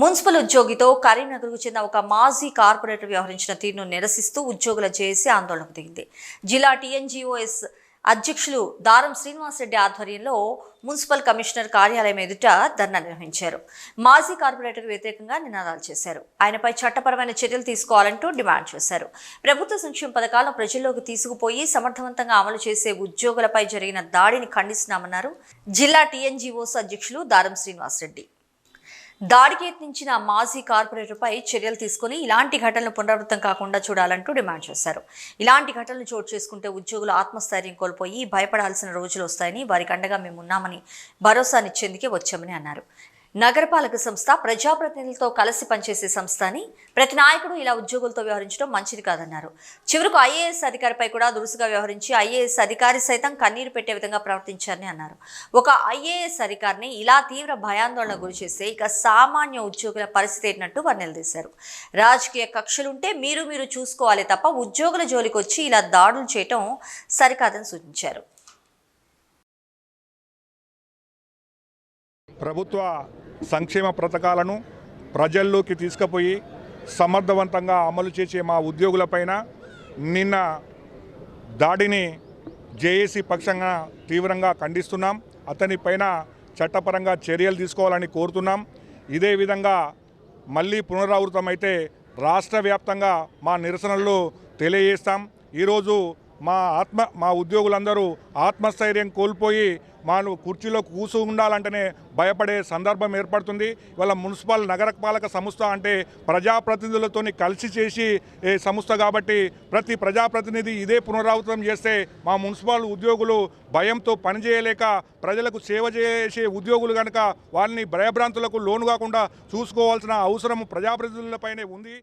Municipal ఉద్యోగితో కరీంనగర్కు చెందిన ఒక మాజీ కార్పొరేటర్ వ్యవహరించిన తీరును నిరసిస్తూ ఉద్యోగుల జేఏసీ ఆందోళనకు దిగింది. జిల్లా టీఎన్జిఓఎస్ అధ్యక్షులు దారం శ్రీనివాసరెడ్డి ఆధ్వర్యంలో మున్సిపల్ కమిషనర్ కార్యాలయం ఎదుట ధర్నా నిర్వహించారు. మాజీ కార్పొరేటర్ వ్యతిరేకంగా నినాదాలు చేశారు. ఆయనపై చట్టపరమైన చర్యలు తీసుకోవాలంటూ డిమాండ్ చేశారు. ప్రభుత్వ సంక్షేమ పథకాలను ప్రజల్లోకి తీసుకుపోయి సమర్థవంతంగా అమలు చేసే ఉద్యోగులపై జరిగిన దాడిని ఖండిస్తున్నామన్నారు జిల్లా టీఎన్జీఓస్ అధ్యక్షులు దారం శ్రీనివాసరెడ్డి. దాడికి యత్నించిన మాజీ కార్పొరేటర్పై చర్యలు తీసుకుని ఇలాంటి ఘటనలు పునరావృతం కాకుండా చూడాలంటూ డిమాండ్ చేశారు. ఇలాంటి ఘటనలు చోటు చేసుకుంటే ఉద్యోగులు ఆత్మస్థైర్యం కోల్పోయి భయపడాల్సిన రోజులు వస్తాయని వారికి అండగా మేము ఉన్నామని భరోసానిచ్చేందుకే వచ్చామని అన్నారు. నగరపాలక సంస్థ ప్రజాప్రతినిధులతో కలిసి పనిచేసే సంస్థ అని ప్రతి నాయకుడు ఇలా ఉద్యోగులతో వ్యవహరించడం మంచిది కాదన్నారు. చివరకు ఐఏఎస్ అధికారిపై కూడా దురుసుగా వ్యవహరించి ఐఏఎస్ అధికారి సైతం కన్నీరు పెట్టే విధంగా ప్రవర్తించారని అన్నారు. ఒక ఐఏఎస్ అధికారిని ఇలా తీవ్ర భయాందోళన గురి చేస్తే ఇక సామాన్య ఉద్యోగుల పరిస్థితి ఏంటంటూ వారు నిలదీశారు. రాజకీయ కక్షలుంటే మీరు మీరు చూసుకోవాలి తప్ప ఉద్యోగుల జోలికి వచ్చి ఇలా దాడులు చేయటం సరికాదని సూచించారు. ప్రభుత్వ సంక్షేమ పథకాలను ప్రజల్లోకి తీసుకుపోయి సమర్థవంతంగా అమలు చేసే మా ఉద్యోగులపైన నిన్న దాడిని జేఏసీ పక్షంగా తీవ్రంగా ఖండిస్తున్నాం. అతనిపైన చట్టపరంగా చర్యలు తీసుకోవాలని కోరుతున్నాం. ఇదే విధంగా మళ్ళీ పునరావృతమైతే రాష్ట్ర వ్యాప్తంగా మా నిరసనలు తెలియజేస్తాం. ఈరోజు మా ఆత్మ మా ఉద్యోగులందరూ ఆత్మస్థైర్యం కోల్పోయి మాను కుర్చీలో కూసు ఉండాలంటేనే భయపడే సందర్భం ఏర్పడుతుంది. ఇవాళ మున్సిపల్ నగరపాలక సంస్థ అంటే ప్రజాప్రతినిధులతో కలిసి చేసి ఏ సంస్థ కాబట్టి ప్రతి ప్రజాప్రతినిధి ఇదే పునరావృతం చేస్తే మా మున్సిపల్ ఉద్యోగులు భయంతో పనిచేయలేక ప్రజలకు సేవ చేసే ఉద్యోగులు కనుక వాళ్ళని భయభ్రాంతులకు లోను కాకుండా చూసుకోవాల్సిన అవసరం ప్రజాప్రతినిధులపైనే ఉంది.